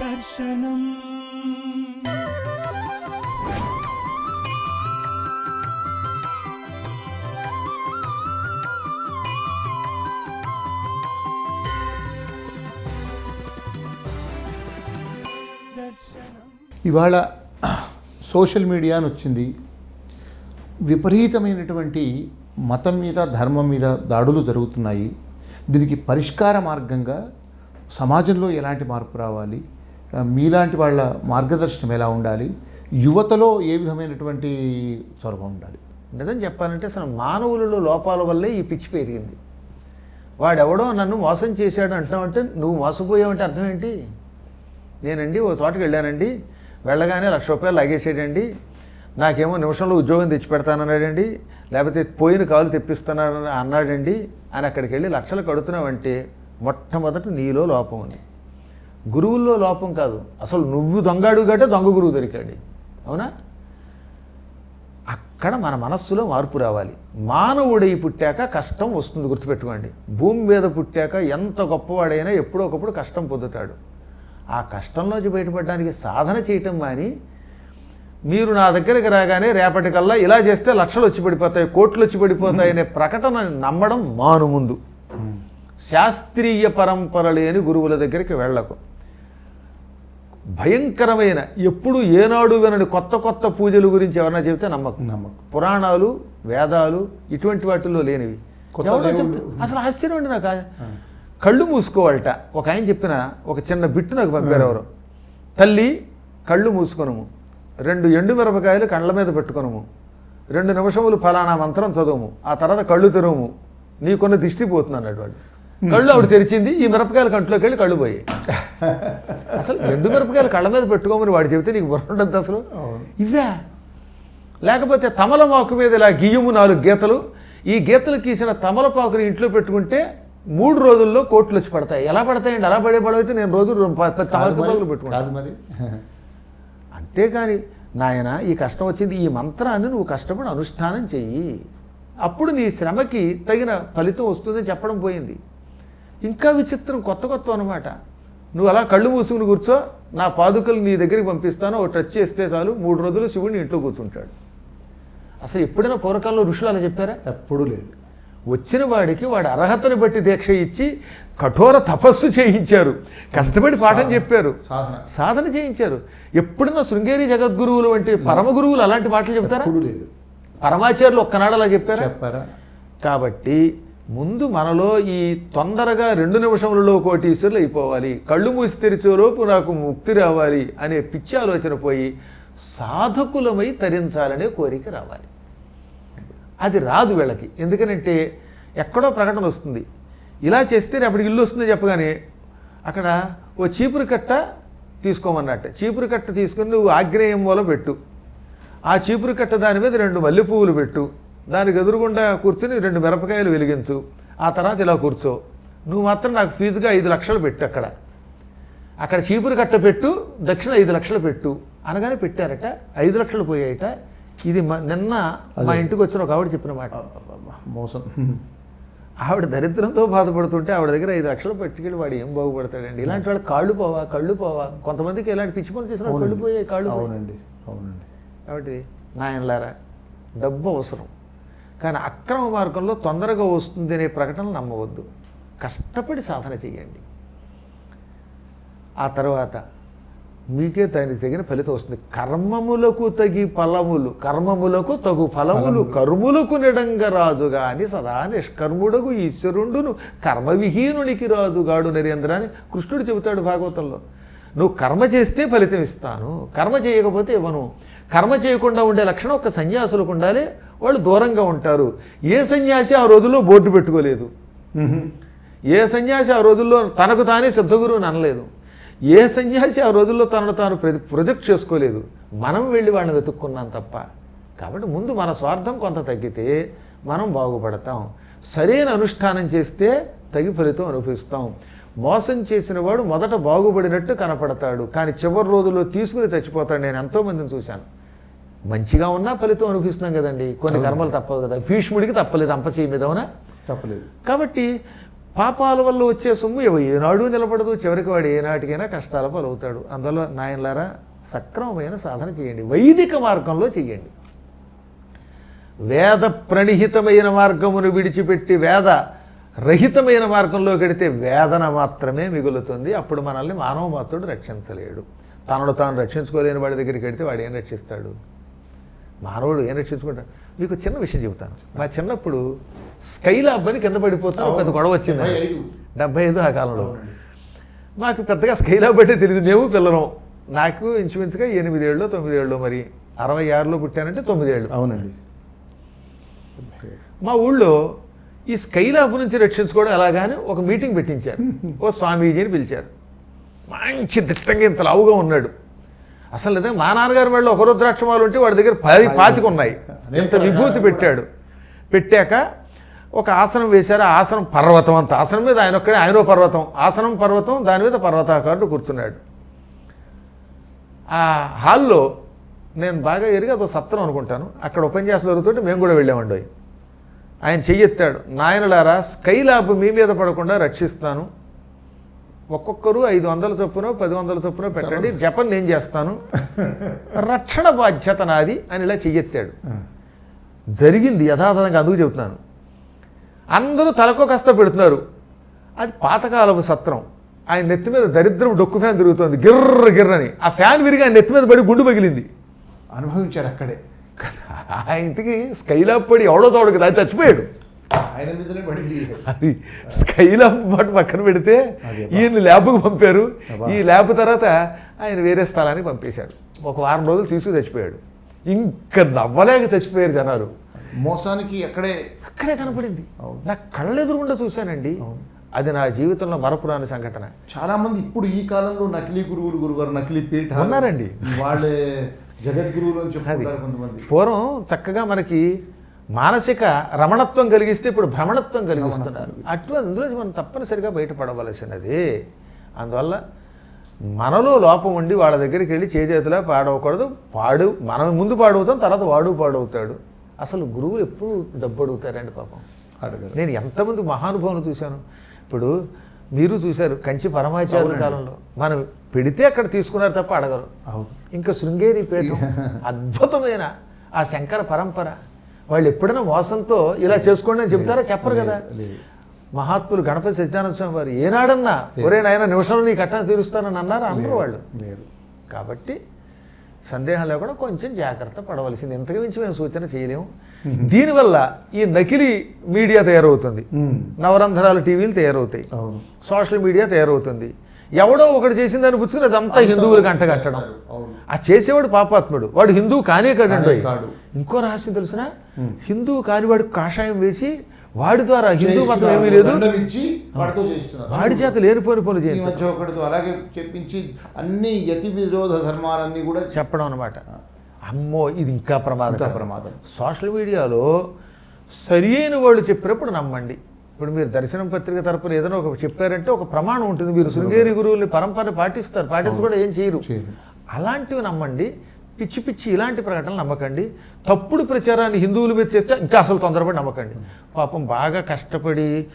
దర్శనం. ఇవాళ social media అని వచ్చింది. విపరీతమైనటువంటి మతం మీద ధర్మం మీద దాడులు జరుగుతున్నాయి. దీనికి పరిష్కార మార్గంగా సమాజంలో ఎలాంటి మార్పు రావాలి? మీలాంటి వాళ్ళ మార్గదర్శనం ఎలా ఉండాలి? యువతలో ఏ విధమైనటువంటి చొరవ ఉండాలి? నిజం చెప్పాలంటే అసలు మానవులలో లోపాల వల్లే ఈ పిచ్చి పెరిగింది. వాడెవడో నన్ను మోసం చేశాడు అంటున్నామంటే నువ్వు మోసపోయావంటే అర్థం ఏంటి? నేనండి ఓ తోటకి వెళ్ళానండి. వెళ్ళగానే లక్ష రూపాయలు లాగేసాడండి నాకేమో నిమిషంలో ఉద్యోగం తెచ్చిపెడతానన్నాడండి. లేకపోతే పోయిన కాలు తెప్పిస్తున్నాడని అన్నాడండి. అని అక్కడికి వెళ్ళి లక్షలు కడుతున్నావంటే మొట్టమొదట నీలో లోపం ఉంది. గురువుల్లో లోపం కాదు. అసలు నువ్వు దొంగాడు గట్టే దొంగ గురువు దొరికాడు. అవునా? అక్కడ మన మనస్సులో మార్పు రావాలి. మానవుడై పుట్టాక కష్టం వస్తుంది గుర్తుపెట్టుకోండి. భూమి మీద పుట్టాక ఎంత గొప్పవాడైనా ఎప్పుడో ఒకప్పుడు కష్టం పొందుతాడు. ఆ కష్టంలోంచి బయటపడడానికి సాధన చేయటం మాని మీరు నా దగ్గరికి రాగానే రేపటికల్లా ఇలా చేస్తే లక్షలు వచ్చి పడిపోతాయి కోట్లు వచ్చి పడిపోతాయి అనే ప్రకటన నమ్మడం మాను ముందు. శాస్త్రీయ పరంపర లేని గురువుల దగ్గరికి వెళ్ళకు. భయంకరమైన ఎప్పుడు ఏనాడు వినని కొత్త కొత్త పూజల గురించి ఎవరైనా చెబితే నమ్మకం. నమ్మకం. పురాణాలు వేదాలు ఇటువంటి వాటిల్లో లేనివి. అసలు ఆశ్చర్యం అండి నాకు. కళ్ళు మూసుకోవాలట. ఒక ఆయన చెప్పిన ఒక చిన్న బిట్టు నాకు పంపారు ఎవరు. తల్లి కళ్ళు మూసుకొనుము. రెండు ఎండు మిరపకాయలు కళ్ళ మీద పెట్టుకొనుము. రెండు నిమిషములు ఫలానా మంత్రం చదువుము. ఆ తర్వాత కళ్ళు తెరువుము. నీకున్న దిష్టి పోతుంది అన్నాడు వాడు. కళ్ళు ఆవిడ తెరిచింది ఈ మిరపకాయలు కంట్లోకి వెళ్ళి కళ్ళు పోయాయి. అసలు ఎండు మిరపకాయలు కళ్ళ మీద పెట్టుకోమని వాడు చెబితే నీకు బుర్ర ఉంటుంది అసలు. ఇవే లేకపోతే తమలపాకు మీద ఇలా గియ్యము నాలుగు గీతలు ఈ గీతలు గీసిన తమలపాకుని ఇంట్లో పెట్టుకుంటే మూడు రోజుల్లో కోట్లు వచ్చి పడతాయి. ఎలా పడతాయండి? అలా పడే పడవైతే నేను రోజు రెండు తమలపాకులు మరి పెట్టుకుంటాను అంతేకాని నాయన ఈ కష్టం వచ్చింది. ఈ మంత్రాన్ని నువ్వు కష్టపడి అనుష్ఠానం చెయ్యి. అప్పుడు నీ శ్రమకి తగిన ఫలితం వస్తుందని చెప్పడం పోయింది. ఇంకా విచిత్రం కొత్త కొత్త అనమాట నువ్వు అలా కళ్ళు మూసుకుని కూర్చో నా పాదుకలు నీ దగ్గరికి పంపిస్తాను ఒక టచ్ చేస్తే చాలు మూడు రోజులు శివుడిని ఇంట్లో కూర్చుంటాడు. అసలు ఎప్పుడైనా పూర్వకాలంలో ఋషులు అలా చెప్పారా? ఎప్పుడూ లేదు. వచ్చిన వాడికి వాడి అర్హతను బట్టి దీక్ష ఇచ్చి కఠోర తపస్సు చేయించారు. కష్టపడి పాఠం చెప్పారు. సాధన. సాధన చేయించారు. ఎప్పుడన్నా శృంగేరి జగద్గురువులు వంటి పరమ గురువులు అలాంటి మాటలు చెప్తారా? ఎప్పుడూ లేదు. పరమాచార్యులు ఒక్కనాడు అలా చెప్పారా? చెప్పారా? కాబట్టి ముందు మనలో ఈ తొందరగా రెండు నిమిషములలో కోటీశ్వరులు అయిపోవాలి. కళ్ళు మూసి తెరిచేలోపు నాకు ముక్తి రావాలి అనే పిచ్చి ఆలోచన పోయి సాధకులమై తరించాలనే కోరిక రావాలి. అది రాదు వీళ్ళకి. ఎందుకనంటే ఎక్కడో ప్రకటన వస్తుంది. ఇలా చేస్తే రేపటికి ఇల్లు వస్తుందని చెప్పగానే అక్కడ ఓ చీపురు కట్ట తీసుకోమన్నట్ట. చీపురు కట్ట తీసుకుని నువ్వు ఆగ్నేయం మూల పెట్టు. ఆ చీపురు కట్ట దాని మీద రెండు మల్లె పువ్వులు పెట్టు. దానికి ఎదురుగుండా కూర్చుని రెండు మిరపకాయలు వెలిగించు. ఆ తర్వాత ఇలా కూర్చో. నువ్వు మాత్రం నాకు ఫీజుగా ఐదు లక్షలు పెట్టు అక్కడ. అక్కడ చీపురు కట్ట పెట్టు దక్షిణ ఐదు లక్షలు పెట్టు. అనగానే పెట్టారట. ఐదు లక్షలు పోయాయట. ఇది మ- నిన్న మా ఇంటికి వచ్చిన ఒక ఆవిడ చెప్పిన మాట. మోసం. ఆవిడ దరిద్రంతో బాధపడుతుంటే ఆవిడ దగ్గర ఐదు లక్షలు పెట్టుకెళ్ళి వాడు ఏం బాగుపడతాడండి? ఇలాంటి వాళ్ళు కాళ్ళు పోవా కళ్ళు పోవా? కొంతమందికి ఇలాంటి పిచ్చి పనులు చేసిన కళ్ళు పోయాయి కాళ్ళు. అవునండి. అవునండి. కాబట్టి నాయనలారా డబ్బు అవసరం. కానీ అక్రమ మార్గంలో తొందరగా వస్తుంది అనే ప్రకటనలు నమ్మవద్దు. కష్టపడి సాధన చేయండి. ఆ తర్వాత మీకే దానికి తగిన ఫలితం వస్తుంది. కర్మములకు తగి ఫలములు కర్మములకు తగు ఫలములు కర్ములకు నిడంగ రాజుగా అని సదా నిష్కర్ముడగు ఈశ్వరుండును కర్మవిహీనునికి రాజుగాడు నరేంద్ర అని కృష్ణుడు చెబుతాడు భాగవతంలో. నువ్వు కర్మ చేస్తే ఫలితం ఇస్తాను. కర్మ చేయకపోతే ఇవ్వను. కర్మ చేయకుండా ఉండే లక్షణం ఒక సన్యాసులకు ఉండాలి. వాళ్ళు దూరంగా ఉంటారు. ఏ సన్యాసి ఆ రోజుల్లో బోర్డు పెట్టుకోలేదు. ఏ సన్యాసి ఆ రోజుల్లో తనకు తానే సిద్ధగురువుని అనలేదు. ఏ సన్యాసి ఆ రోజుల్లో తనను తాను ప్ర- ప్రొజెక్ట్ చేసుకోలేదు. మనం వెళ్ళి వాళ్ళని వెతుక్కున్నాం తప్ప. కాబట్టి ముందు మన స్వార్థం కొంత తగ్గితే మనం బాగుపడతాం. సరైన అనుష్ఠానం చేస్తే తగి ఫలితం అనుభవిస్తాం. మోసం చేసిన వాడు మొదట బాగుపడినట్టు కనపడతాడు. కానీ చివరి రోజుల్లో తీసుకుని చచ్చిపోతాడు. నేను ఎంతోమందిని చూశాను. మంచిగా ఉన్నా ఫలితం అనుభవిస్తున్నాం కదండి. కొన్ని కర్మలు తప్పవు కదా. భీష్ముడికి తప్పలేదు అంపశయ్య మీద అవునా? తప్పలేదు. కాబట్టి పాపాల వల్ల వచ్చే సొమ్ము ఏనాడు నిలబడదు చివరికి వాడు ఏనాటికైనా కష్టాల పాలవుతాడు. అందులో నాయనలారా సక్రమమైన సాధన చేయండి. వైదిక మార్గంలో చేయండి. వేద ప్రణిహితమైన మార్గమును విడిచిపెట్టి వేద రహితమైన మార్గంలో కడితే వేదన మాత్రమే మిగులుతుంది. అప్పుడు మనల్ని మానవ మాత్రుడు రక్షించలేడు. తనను తాను రక్షించుకోలేని వాడి దగ్గరికి వెడితే వాడు ఏం రక్షిస్తాడు? మానవుడు ఏం రక్షించుకుంటాడు? మీకు చిన్న విషయం చెబుతాను. మా చిన్నప్పుడు స్కైలాబ్ అని కింద పడిపోతాం ఒక పెద్ద గొడవ వచ్చింది. డెబ్బై ఐదు. ఆ కాలంలో. మాకు పెద్దగా స్కైలాబ్ అంటే తెలియదు. మేము పిల్లలం. నాకు ఇంచుమించుగా ఎనిమిదేళ్ళు తొమ్మిదేళ్ళు మరి అరవై ఆరులో పుట్టానంటే తొమ్మిదేళ్ళు. అవునండి. మా ఊళ్ళో ఈ స్కైలాబ్ నుంచి రక్షించుకోవడం ఎలాగాని ఒక మీటింగ్ పెట్టించారు. ఓ స్వామీజీని పిలిచారు. మంచి దిట్టంగా ఇంత లావుగా ఉన్నాడు. అసలు నిజంగా మా నాన్నగారి వాళ్ళు ఒక రుద్రాక్షమాలు ఉంటే వాడి దగ్గర పది పాతిక ఉన్నాయి ఇంత విభూతి పెట్టాడు. పెట్టాక ఒక ఆసనం వేశారు. ఆసనం పర్వతం అంత. ఆసనం మీద ఆయన ఒక్కడే ఆయనో పర్వతం. ఆసనం పర్వతం దాని మీద పర్వతాకారుడు కూర్చున్నాడు. ఆ హాల్లో నేను బాగా ఎరిగి అదో సత్రం అనుకుంటాను. అక్కడ ఉపన్యాసం జరుగుతుంటే మేము కూడా వెళ్ళామండి. ఆయన చెయ్యెత్తాడు. నాయనలారా స్కైలాబ్ మీ మీద పడకుండా రక్షిస్తాను. ఒక్కొక్కరు ఐదు వందల చొప్పున పది వందల చొప్పున పెట్టండి. జపం నేను చేస్తాను. రక్షణ బాధ్యత నాది అని ఇలా చెయ్యెత్తాడు. జరిగింది యథాతథంగా అందుకు చెబుతున్నాను. అందరూ తలకో కష్ట పెడుతున్నారు. అది పాతకాలపు సత్రం. ఆయన నెత్తి మీద దరిద్రం డొక్కు ఫ్యాన్ తిరుగుతోంది. గిర్ర గిర్రని ఆ ఫ్యాన్ విరిగి ఆయన నెత్తి మీద పడి గుండు పగిలింది. అనుభవించాడు అక్కడే. ఆ ఇంటికి స్కైలాబ్ పడి ఎవడో తోడు కదా అది చచ్చిపోయాడు. అది స్కైలాబ్ మాట పక్కన పెడితే. ఈయన ల్యాబ్కు పంపారు. ఈ ల్యాబ్ తర్వాత ఆయన వేరే స్థలానికి పంపేశాడు. ఒక వారం రోజులు తీసుకు చచ్చిపోయాడు ఇంకా నవ్వలేక చచ్చిపోయారు జనాలు. మోసానికి అక్కడే అక్కడే కనపడింది. నా కళ్ళెదురుగుండా చూశానండి. అది నా జీవితంలో మరపురాని సంఘటన. చాలా మంది ఇప్పుడు ఈ కాలంలో నకిలీ గురువులు గురుగారు నకిలీ పీఠ ఉన్నారండి. వాళ్ళే జగద్గురువులు అని చెప్పుకుంటారు కొంతమంది. పూర్వం చక్కగా మనకి మానసిక రమణత్వం కలిగిస్తే ఇప్పుడు భ్రమణత్వం కలిగిస్తున్నారు. అటు అందులో మనం తప్పనిసరిగా బయటపడవలసినది. అందువల్ల మనలో లోపం ఉండి వాళ్ళ దగ్గరికి వెళ్ళి చేజేతులా పాడవకూడదు. పాడు మనం ముందు పాడవుతాం తర్వాత వాడు పాడవుతాడు. అసలు గురువులు ఎప్పుడు డబ్బు అడుగుతారండి పాపం? అడగరు. నేను ఎంతమంది మహానుభావులు చూశాను. ఇప్పుడు మీరు చూశారు కంచి పరమాచార్య. కాలంలో. మనం పెడితే అక్కడ తీసుకున్నారు తప్ప అడగరు. అవును. ఇంకా శృంగేరి పీఠం అద్భుతమైన ఆ శంకర పరంపర. వాళ్ళు ఎప్పుడైనా మోసంతో ఇలా చేసుకోండి అని చెప్తారా? చెప్పరు కదా. మహాత్ములు గణపతి సత్యానంద స్వామి వారు ఏనాడన్నా ఒరే నాయన నిమిషంలో నీ కట్టన తీరుస్తానని అన్నారు అందరూ వాళ్ళు? లేరు కాబట్టి సందేహం లేకుండా కొంచెం జాగ్రత్త పడవలసింది. ఇంతకు మించి మేము సూచన చేయలేము. దీనివల్ల ఈ నకిలీ మీడియా తయారవుతుంది. నవరంధ్రాల టీవీలు తయారవుతాయి. అవును. సోషల్ మీడియా తయారవుతుంది. ఎవడో ఒకటి చేసిందని పుచ్చుకుని అదంతా హిందువులకు అంటగట్టడం ఆ చేసేవాడు పాపాత్ముడు. వాడు హిందువు కానే కాడండి. ఇంకో రహస్యం తెలిసిన? హిందువు కానివాడు కాషాయం వేసి వాడి ద్వారా హిందూ మతం. ఏమీ లేదు. వాడి చేత లేనిపోని పనులు చేయించు ఒకటితో అలాగే చెప్పించి అన్ని యతి విరోధ ధర్మాలన్నీ కూడా చెప్పడం అనమాట అమ్మో ఇది ఇంకా ప్రమాదం ప్రమాదం. సోషల్ మీడియాలో సరి అయిన వాళ్ళు చెప్పినప్పుడు నమ్మండి. ఇప్పుడు మీరు దర్శనం పత్రిక తరపున ఏదైనా ఒక చెప్పారంటే ఒక ప్రమాణం ఉంటుంది. మీరు శృంగేరి గురువుల్ని పరంపర పాటిస్తారు. పాటించకుండా ఏం చేయరు. అలాంటివి నమ్మండి. పిచ్చి పిచ్చి ఇలాంటి ప్రకటనలు నమ్మకండి. తప్పుడు ప్రచారాన్ని హిందువుల మీద చేస్తే ఇంకా అసలు తొందరపడి నమ్మకండి. పాపం బాగా కష్టపడి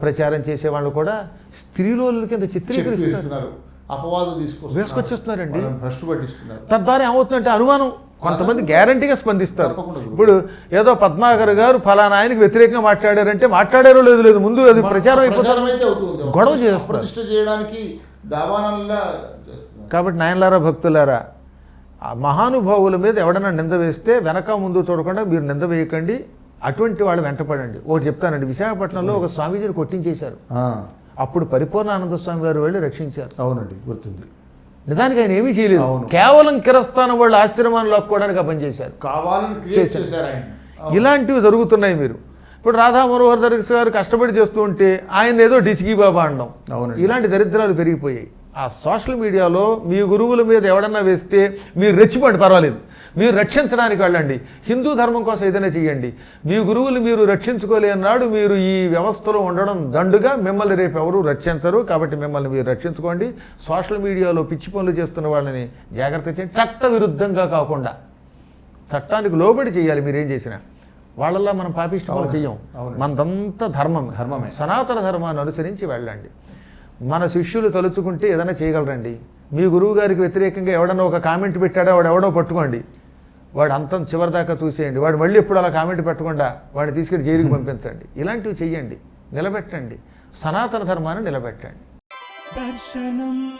ప్రచారం చేసే వాళ్ళు కూడా స్త్రీలోల కింద చిత్రీకరిస్తారు చెప్పిస్తున్నారు అపవాదం తీసుకొస్తున్నారు. వేసుకొచ్చేస్తున్నారండి. వాళ్ళని భ్రష్టు పట్టిస్తున్నారు. తద్వారా ఏమవుతుందంటే అనుమానం కొంతమంది గ్యారంటీగా స్పందిస్తారు. ఇప్పుడు ఏదో పద్మాకర్ గారు ఫలానా ఆయనకి వ్యతిరేకంగా మాట్లాడారంటే మాట్లాడారో లేదు లేదు. ముందు అది ప్రచారం గొడవ చేయడానికి దావానంలా కాబట్టి నాయనలారా భక్తులారా ఆ మహానుభావుల మీద ఎవడన్నా నింద వేస్తే వెనక ముందు చూడకుండా మీరు నింద వేయకండి. అటువంటి వాళ్ళు వెంటపడండి. ఒకటి చెప్తానండి. విశాఖపట్నంలో ఒక స్వామీజీని కొట్టించేశారు. అప్పుడు పరిపూర్ణానంద స్వామి గారు వెళ్ళి రక్షించారు. అవునండి గుర్తుంది. నిజానికి ఆయన ఏమీ చేయలేదు. కేవలం కిరస్థానం వాళ్ళు ఆశ్రమాన్ని లాక్కోవడానికి ఆ పని చేశారు. కావాలని ఇలాంటివి జరుగుతున్నాయి మీరు. ఇప్పుడు రాధా మనోహర్ దర్శ గారు కష్టపడి చేస్తూ ఉంటే ఆయన ఏదో డిచికి బాబా అనడం అవునండి. ఇలాంటి దరిద్రాలు పెరిగిపోయాయి. ఆ సోషల్ మీడియాలో మీ గురువుల మీద ఎవడన్నా వేస్తే మీరు రెచ్చిపోండి పర్వాలేదు. మీరు రక్షించడానికి వెళ్ళండి. హిందూ ధర్మం కోసం ఏదైనా చేయండి. మీ గురువులు మీరు రక్షించుకోలేనాడు మీరు ఈ వ్యవస్థలో ఉండడం దండుగా మిమ్మల్ని రేపు ఎవరు రక్షించరు. కాబట్టి మిమ్మల్ని మీరు రక్షించుకోండి. సోషల్ మీడియాలో పిచ్చి పనులు చేస్తున్న వాళ్ళని జాగ్రత్త చేయండి. చట్ట విరుద్ధంగా కాకుండా చట్టానికి లోబడి చేయాలి మీరేం చేసినా. వాళ్ళలా మనం అవును, చెయ్యం. మనదంతా ధర్మం ధర్మమే. సనాతన ధర్మాన్ని అనుసరించి వెళ్ళండి. మన శిష్యులు తలుచుకుంటే ఏదైనా చేయగలరండి. మీ గురువు గారికి వ్యతిరేకంగా ఎవడన్నా ఒక కామెంట్ పెట్టాడో వాడు ఎవడో పట్టుకోండి. వాడు అంతం చివరిదాకా చూసేయండి. వాడు మళ్ళీ ఎప్పుడు అలా కామెంట్ పెట్టకుండా వాడిని తీసుకెళ్ళి జైలుకి పంపించండి. ఇలాంటివి చెయ్యండి. నిలబెట్టండి. సనాతన ధర్మాన్ని నిలబెట్టండి. దర్శనం.